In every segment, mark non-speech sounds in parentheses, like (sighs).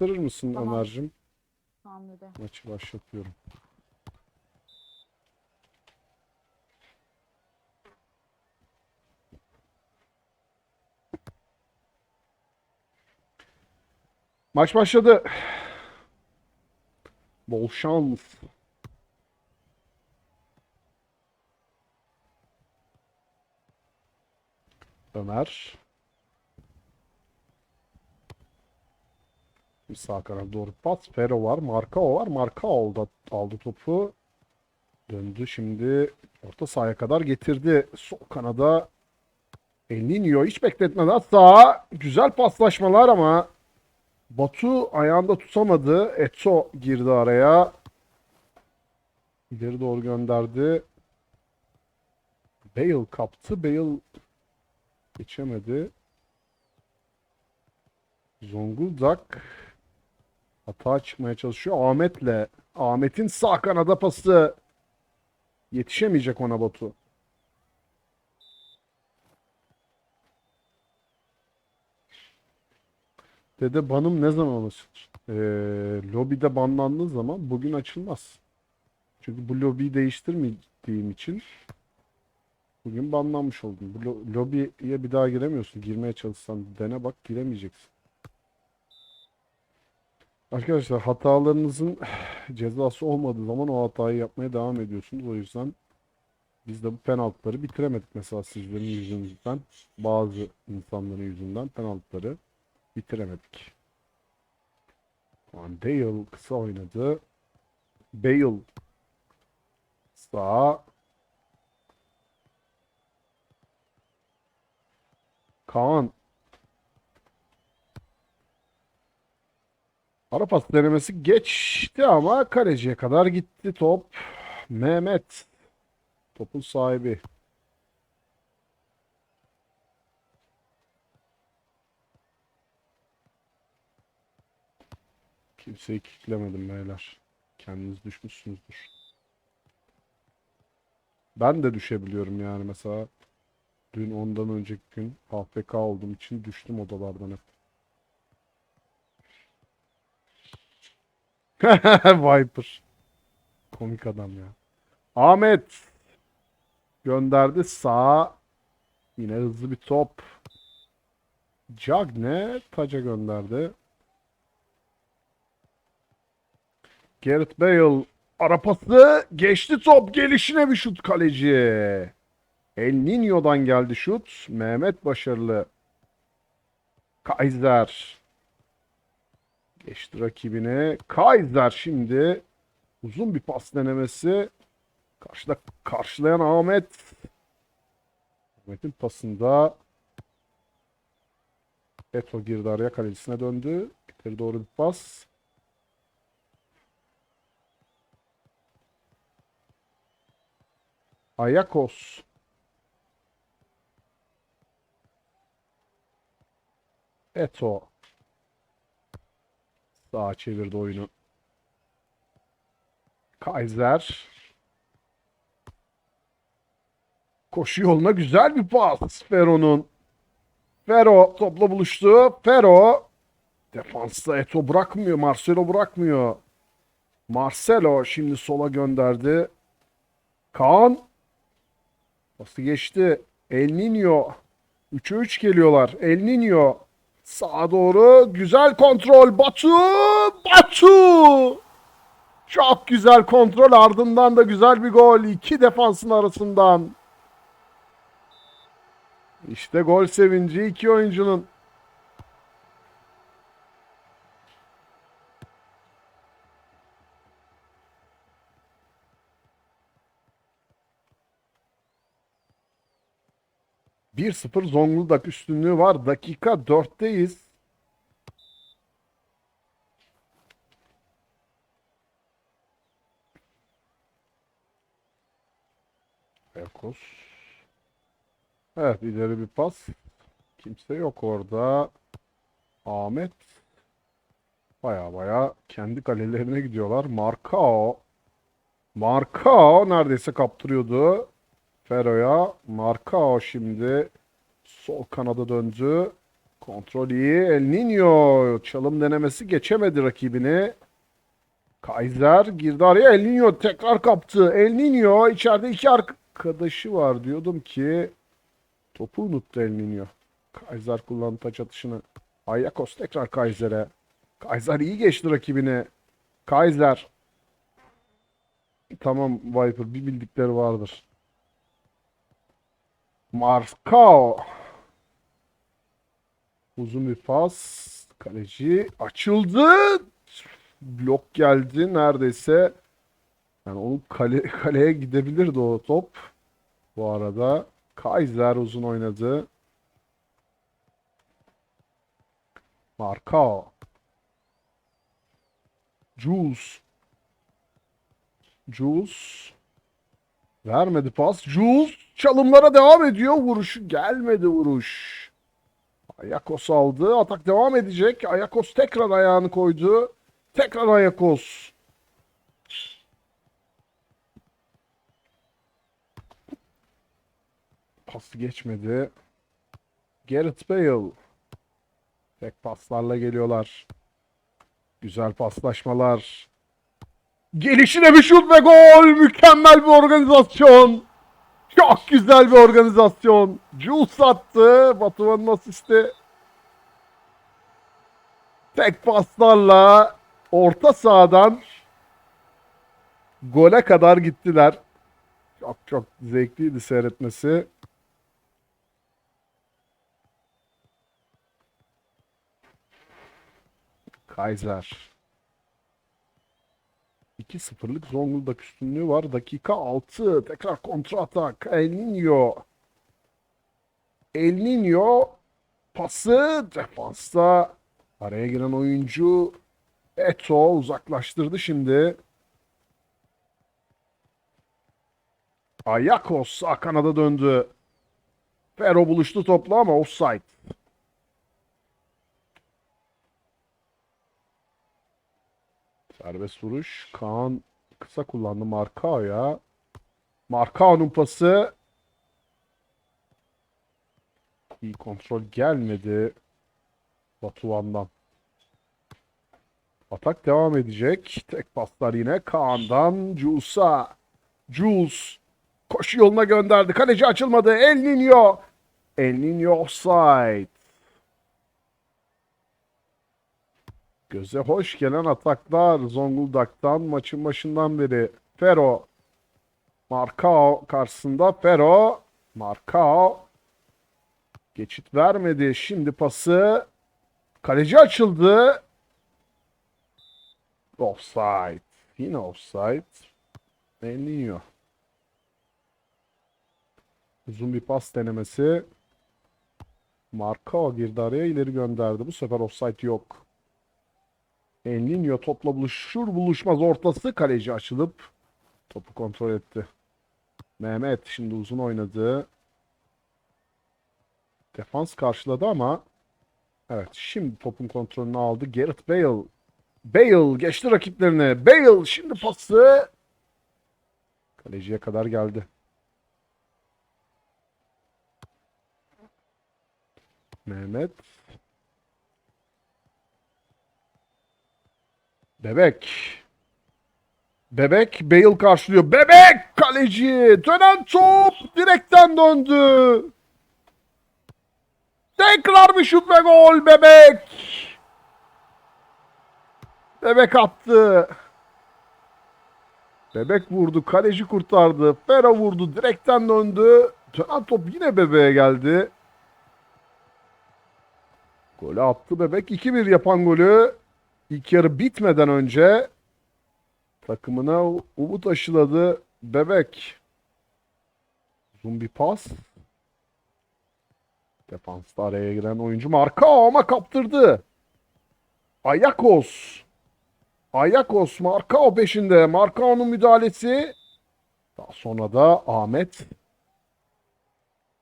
gösterir misin Tamam. Ömer'cim? Hamile. Maçı başlatıyorum. Maç başladı. Bol şans. Ömer. Bir Sağ kanat doğru pas. Fero var. Markao var. Markao da aldı topu. Döndü şimdi. Orta sahaya kadar getirdi. Sol kanada El Niño hiç bekletmeden sağa. Güzel paslaşmalar ama Batu ayağında tutamadı. Eto girdi araya. İleri doğru gönderdi. Bale kaptı. Bale geçemedi. Zonguldak hata çıkmaya çalışıyor. Ahmet'le. Ahmet'in sağ kanada pası. Yetişemeyecek ona Batu. Dede banım ne zaman açılır? Ee, lobide banlandığı zaman bugün açılmaz. Çünkü bu lobiyi değiştirmediğim için bugün banlanmış oldum. Bu lo- lobiye bir daha giremiyorsun. Girmeye çalışsan dene bak giremeyeceksin. Arkadaşlar hatalarınızın (sighs) cezası olmadığı zaman o hatayı yapmaya devam ediyorsunuz. O yüzden biz de bu penaltıları bitiremedik mesela sizlerin yüzünüzden. Bazı insanların yüzünden penaltıları bitiremedik. Van Dale kısa oynadı. Bale sağ. Kaan Ara pas denemesi geçti ama kaleciye kadar gitti top. Mehmet. Topun sahibi. Kimseyi kilitlemedim beyler. Kendiniz düşmüşsünüzdür. Ben de düşebiliyorum yani mesela. Dün ondan önceki gün AFK olduğum için düştüm odalardan hep. (laughs) Viper. Komik adam ya. Ahmet gönderdi sağa. Yine hızlı bir top. Cagne taca gönderdi. Gareth Bale ara pası geçti top gelişine bir şut kaleci. El Niño'dan geldi şut. Mehmet başarılı. Kaiser geçti rakibine. Kaiser şimdi uzun bir pas denemesi. Karşıda karşılayan Ahmet. Ahmet'in pasında Eto girdi araya kalecisine döndü. İleri doğru bir pas. Ayakos. Eto. Sağa çevirdi oyunu. Kaiser. Koşu yoluna güzel bir pas. Fero'nun. Fero topla buluştu. Fero. Defansta Eto bırakmıyor. Marcelo bırakmıyor. Marcelo şimdi sola gönderdi. Kaan. Pası geçti. El Niño. 3'e 3 geliyorlar. El Niño. Sağa doğru. Güzel kontrol. Batu. Batu. Çok güzel kontrol. Ardından da güzel bir gol. İki defansın arasından. İşte gol sevinci iki oyuncunun. Bir 0 Zonguldak üstünlüğü var. Dakika 4'teyiz. Erkos. Evet ileri bir pas. Kimse yok orada. Ahmet. Baya baya kendi kalelerine gidiyorlar. Markao. Markao neredeyse kaptırıyordu. Fero'ya. Markao şimdi sol kanada döndü. Kontrol iyi. El Niño çalım denemesi geçemedi rakibini. Kaiser girdi araya. El Niño tekrar kaptı. El Niño içeride iki arkadaşı var. Diyordum ki topu unuttu El Niño. Kaiser kullandı taç atışını. Ayakos tekrar Kaiser'e. Kaiser iyi geçti rakibini. Kaiser. Tamam Viper bir bildikleri vardır. Markao. Uzun bir pas. Kaleci açıldı. Blok geldi neredeyse. Yani onun kale, (laughs) kaleye gidebilirdi o top. Bu arada Kaiser uzun oynadı. Markao. Jules. Jules. Vermedi pas. Jules çalımlara devam ediyor. Vuruşu gelmedi vuruş. Ayakos aldı. Atak devam edecek. Ayakos tekrar ayağını koydu. Tekrar Ayakos. Pası geçmedi. Gareth Bale. Tek paslarla geliyorlar. Güzel paslaşmalar. Gelişine bir şut ve gol. Mükemmel bir organizasyon. Çok güzel bir organizasyon. Jules attı. Batuhan'ın asisti. Tek paslarla orta sahadan gole kadar gittiler. Çok çok zevkliydi seyretmesi. Kaiser. 2-0'lık Zonguldak üstünlüğü var. Dakika 6. Tekrar kontra atak. El Niño. El Niño pası defansta araya giren oyuncu Eto uzaklaştırdı şimdi. Ayakos sağ kanada döndü. Ferro buluştu topla ama offside. Serbest vuruş. Kaan kısa kullandı Markao'ya. Markao'nun pası. İyi kontrol gelmedi. Batuhan'dan. Atak devam edecek. Tek paslar yine Kaan'dan Jules'a. Jules koşu yoluna gönderdi. Kaleci açılmadı. El Niño. El Niño offside. Göze hoş gelen ataklar Zonguldak'tan maçın başından beri. Fero. Markao karşısında Fero. Markao. Geçit vermedi. Şimdi pası. Kaleci açıldı. Offside. Yine offside. Eliniyor. Uzun bir pas denemesi. Markao girdi araya ileri gönderdi. Bu sefer offside yok. Enlinho topla buluşur buluşmaz ortası kaleci açılıp topu kontrol etti. Mehmet şimdi uzun oynadı. Defans karşıladı ama evet şimdi topun kontrolünü aldı. Gareth Bale. Bale geçti rakiplerine. Bale şimdi pası kaleciye kadar geldi. Mehmet Bebek. Bebek Bale karşılıyor. Bebek kaleci. Dönen top direkten döndü. Tekrar bir şut ve gol Bebek. Bebek attı. Bebek vurdu. Kaleci kurtardı. Fera vurdu. Direkten döndü. Dönen top yine bebeğe geldi. Golü attı Bebek. 2-1 yapan golü İlk yarı bitmeden önce takımına umut aşıladı Bebek. Uzun pas. Defansta araya giren oyuncu Marka ama kaptırdı. Ayakos. Ayakos Markao peşinde. Markao'nun müdahalesi. Daha sonra da Ahmet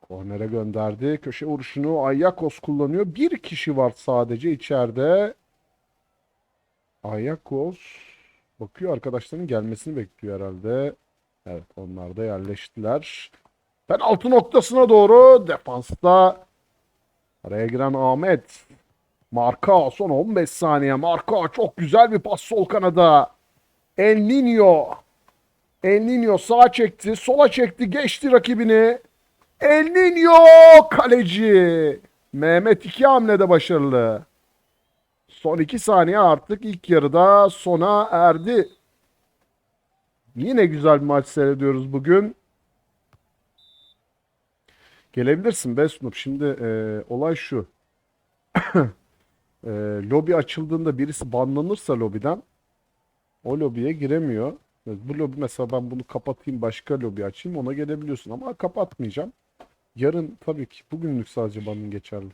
kornere gönderdi. Köşe vuruşunu Ayakos kullanıyor. Bir kişi var sadece içeride. Ayakos bakıyor arkadaşlarının gelmesini bekliyor herhalde. Evet onlar da yerleştiler. Penaltı noktasına doğru defansta Araya giren Ahmet. Marka son 15 saniye. Marka çok güzel bir pas sol kanada. El Nino. El Nino sağa çekti. Sola çekti. Geçti rakibini. El Nino kaleci. Mehmet iki hamlede başarılı. Son iki saniye artık ilk yarıda sona erdi. Yine güzel bir maç seyrediyoruz bugün. Gelebilirsin Besnup. Şimdi e, olay şu. (coughs) e, lobi açıldığında birisi banlanırsa lobiden o lobiye giremiyor. Bu lobi mesela ben bunu kapatayım başka lobi açayım ona gelebiliyorsun ama kapatmayacağım. Yarın tabii ki bugünlük sadece banın geçerli.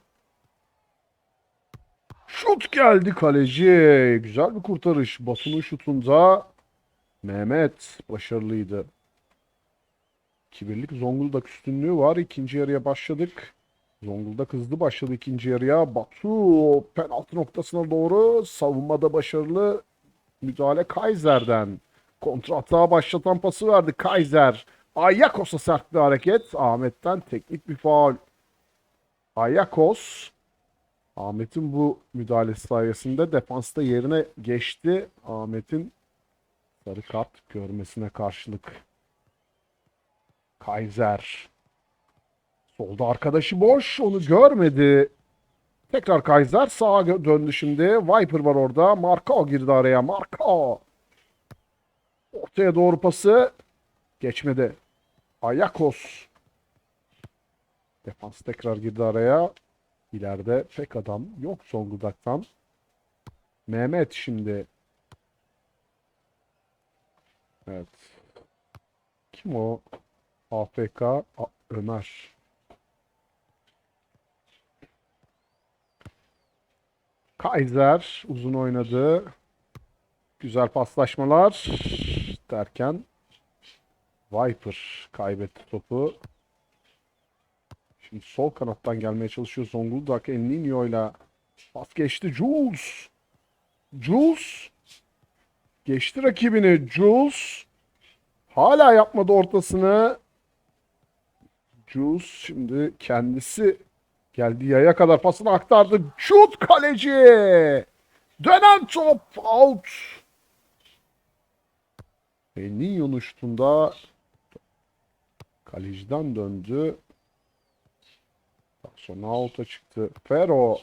Şut geldi kaleci. Güzel bir kurtarış. Batu'nun şutunda Mehmet başarılıydı. Kibirlik Zonguldak üstünlüğü var. İkinci yarıya başladık. Zonguldak hızlı başladı ikinci yarıya. Batu penaltı noktasına doğru savunmada başarılı müdahale Kaiser'den. Kontratağa başlatan pası verdi Kaiser. Ayakos'a sert bir hareket. Ahmet'ten teknik bir faul. Ayakos Ahmet'in bu müdahalesi sayesinde defansta yerine geçti. Ahmet'in sarı kart görmesine karşılık. Kaiser. Solda arkadaşı boş. Onu görmedi. Tekrar Kaiser sağa döndü şimdi. Viper var orada. Marko girdi araya. Marko. Ortaya doğru pası. Geçmedi. Ayakos. Defans tekrar girdi araya. İleride pek adam yok Zonguldak'tan. Mehmet şimdi. Evet. Kim o? AFK A- Ömer. Kaiser uzun oynadı. Güzel paslaşmalar derken Viper kaybetti topu. Sol kanattan gelmeye çalışıyor Zonguldak. El Niño'yla pas geçti. Jules. Jules. Geçti rakibini. Jules. Hala yapmadı ortasını. Jules şimdi kendisi geldi yaya kadar pasını aktardı. Şut kaleci. Dönen top out. El Niño'nun şutunda kaleciden döndü. Sonra out'a çıktı. Fero.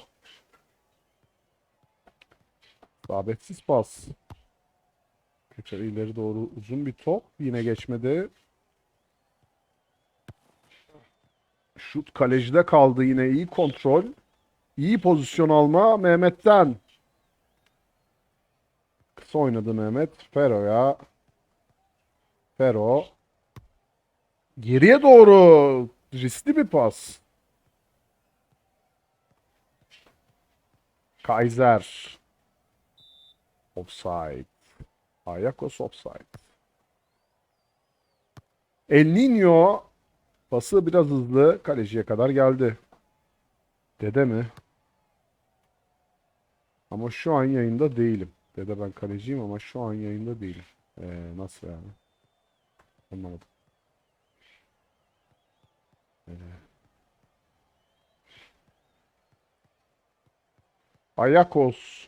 Sabetsiz pas. Tekrar ileri doğru uzun bir top. Yine geçmedi. Şut kalecide kaldı yine iyi kontrol. İyi pozisyon alma Mehmet'ten. Kısa oynadı Mehmet. Fero'ya. Fero. Geriye doğru riskli bir pas. Kaiser. Offside. Ayakos offside. El Niño pası biraz hızlı kaleciye kadar geldi. Dede mi? Ama şu an yayında değilim. Dede ben kaleciyim ama şu an yayında değilim. Ee, nasıl yani? Anlamadım. Ee, Ayakos.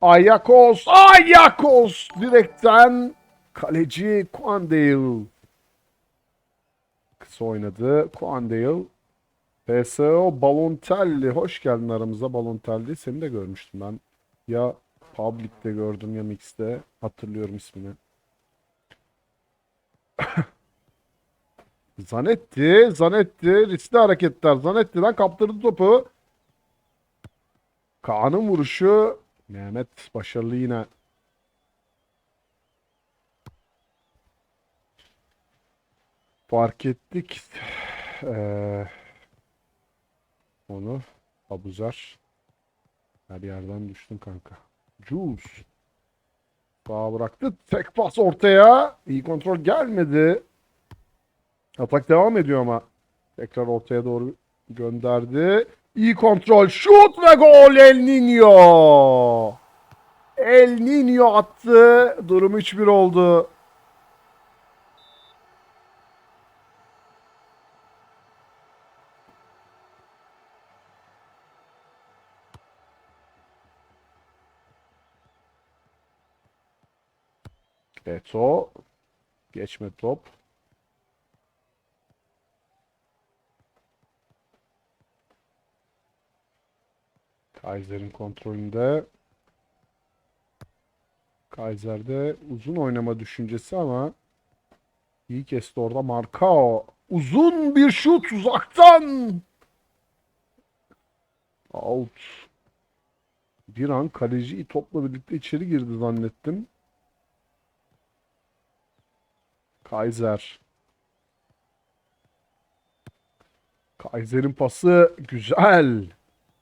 Ayakos. Ayakos. Direkten kaleci Quandale. Kısa oynadı. Quandale. PSO Balontelli. Hoş geldin aramıza Balontelli. Seni de görmüştüm ben. Ya Public'te gördüm ya Mix'te. Hatırlıyorum ismini. (laughs) Zanetti. Zanetti. Riskli hareketler. Zanetti'den kaptırdı topu. Kaan'ın vuruşu. Mehmet başarılı yine. Fark ettik. Eee, onu Abuzer. Her yerden düştün kanka. Jules. Sağa bıraktı. Tek pas ortaya. İyi kontrol gelmedi. Atak devam ediyor ama. Tekrar ortaya doğru gönderdi. İyi kontrol. Şut ve gol El Nino. El Nino attı. Durum 3-1 oldu. Beto. Geçme top. Kaiser'in kontrolünde. Kaiser'de uzun oynama düşüncesi ama iyi kesti orada Markao. Uzun bir şut uzaktan. Out. Bir an kaleci topla birlikte içeri girdi zannettim. Kaiser. Kaiser'in pası güzel.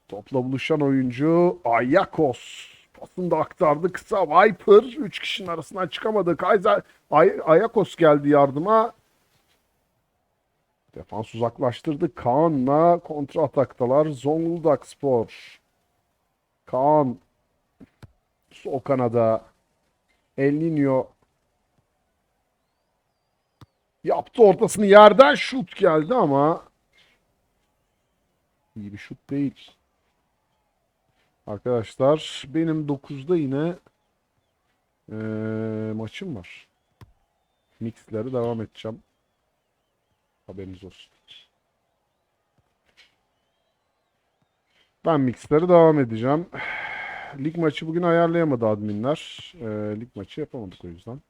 Topla buluşan oyuncu Ayakos. Pasını da aktardı kısa Viper. Üç kişinin arasından çıkamadı. Kaiser Ay Ayakos geldi yardıma. Defans uzaklaştırdı. Kaan'la kontra ataktalar. Zonguldak Spor. Kaan sol kanada El Niño yaptı ortasını yerden şut geldi ama iyi bir şut değil. Arkadaşlar benim 9'da yine eee, maçım var. Mix'lere devam edeceğim. Haberiniz olsun. Ben mixlere devam edeceğim. Lig maçı bugün ayarlayamadı adminler. Eee, lig maçı yapamadık o yüzden.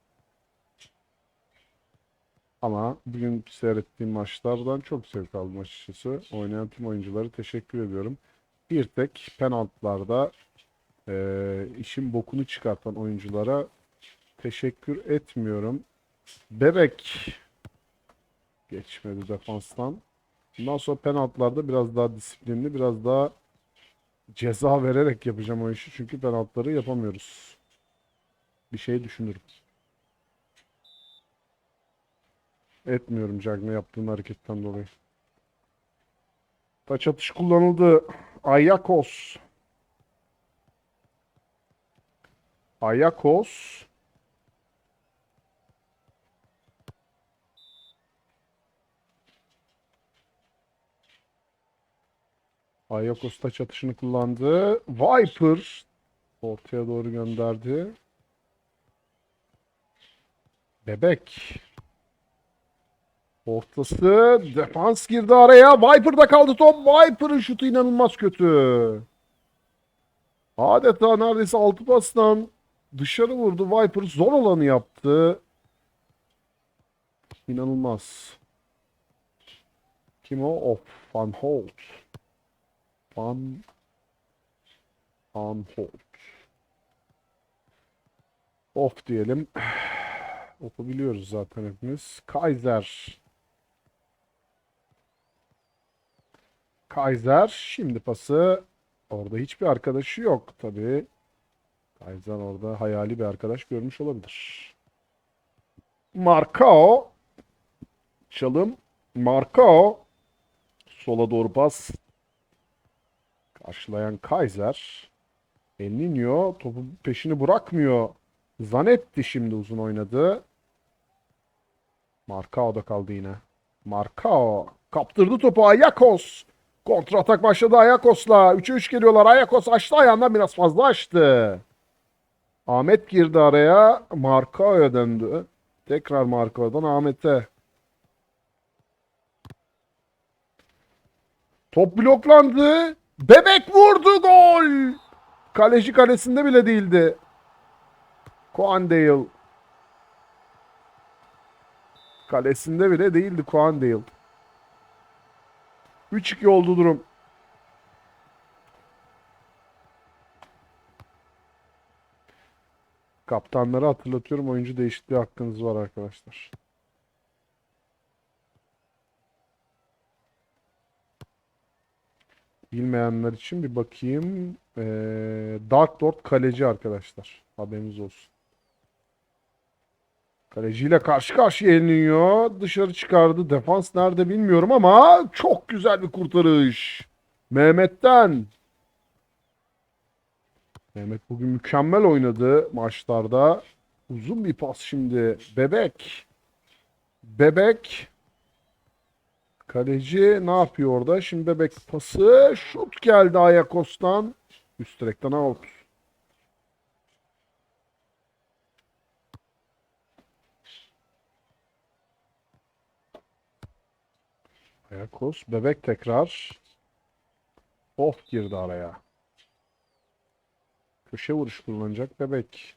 Ama bugün seyrettiğim maçlardan çok zevk aldım açıkçası. Oynayan tüm oyuncuları teşekkür ediyorum. Bir tek penaltılarda eee, işin bokunu çıkartan oyunculara teşekkür etmiyorum. Bebek geçmedi defanstan. Bundan sonra penaltılarda biraz daha disiplinli, biraz daha ceza vererek yapacağım o işi. Çünkü penaltıları yapamıyoruz. Bir şey düşünürüm. Etmiyorum Cagney yaptığın hareketten dolayı. Taç atış kullanıldı. Ayakos. Ayakos. Ayakos taç atışını kullandı. Viper ortaya doğru gönderdi. Bebek. Ortası defans girdi araya. Viper'da kaldı top. Viper'ın şutu inanılmaz kötü. Adeta neredeyse altı pastan dışarı vurdu. Viper zor olanı yaptı. İnanılmaz. Kim o? Of. Van Holt. Van Van Holt. Of diyelim. (sighs) Of'u biliyoruz zaten hepimiz. Kaiser. Kaiser şimdi pası orada hiçbir arkadaşı yok tabii. Kaiser orada hayali bir arkadaş görmüş olabilir. Marcao çalım Marcao sola doğru pas karşılayan Kaiser El Niño topu peşini bırakmıyor. Zanetti şimdi uzun oynadı. Marcao da kaldı yine. Marcao kaptırdı topu Ayakos. Kontra atak başladı Ayakos'la. 3'e 3 geliyorlar. Ayakos açtı ayağından biraz fazla açtı. Ahmet girdi araya. Marcao'ya döndü. Tekrar Marcao'dan Ahmet'e. Top bloklandı. Bebek vurdu gol. Kaleci kalesinde bile değildi. Coandale. Kalesinde bile değildi Coandale. 3-2 oldu durum. Kaptanları hatırlatıyorum. Oyuncu değişikliği hakkınız var arkadaşlar. Bilmeyenler için bir bakayım. Ee, Dark Lord kaleci arkadaşlar. Haberiniz olsun. Kaleciyle karşı karşıya yeniliyor. Dışarı çıkardı. Defans nerede bilmiyorum ama çok güzel bir kurtarış. Mehmet'ten. Mehmet bugün mükemmel oynadı maçlarda. Uzun bir pas şimdi. Bebek. Bebek. Kaleci ne yapıyor orada? Şimdi bebek pası. Şut geldi Ayakos'tan. Üst direkten out. Ayakos. Bebek tekrar. Of girdi araya. Köşe vuruş kullanacak bebek.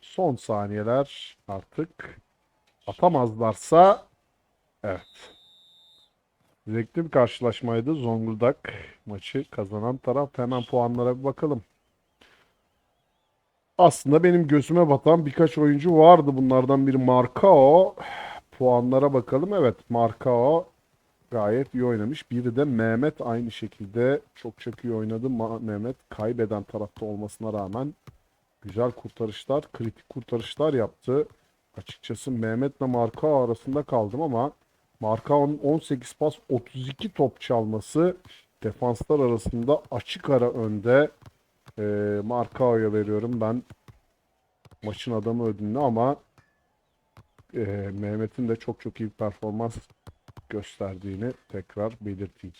Son saniyeler artık. Atamazlarsa evet. Zevkli bir karşılaşmaydı. Zonguldak maçı kazanan taraf. Hemen puanlara bir bakalım. Aslında benim gözüme batan birkaç oyuncu vardı. Bunlardan biri Marcao. Puanlara bakalım. Evet, Marcao gayet iyi oynamış. Biri de Mehmet aynı şekilde çok çok iyi oynadı. Ma- Mehmet kaybeden tarafta olmasına rağmen güzel kurtarışlar, kritik kurtarışlar yaptı. Açıkçası Mehmet'le Marcao arasında kaldım ama Marcao'nun 18 pas 32 top çalması defanslar arasında açık ara önde. Ee, Marcao'ya veriyorum ben maçın adamı ödülünü ama e, Mehmet'in de çok çok iyi performans gösterdiğini tekrar belirteyim.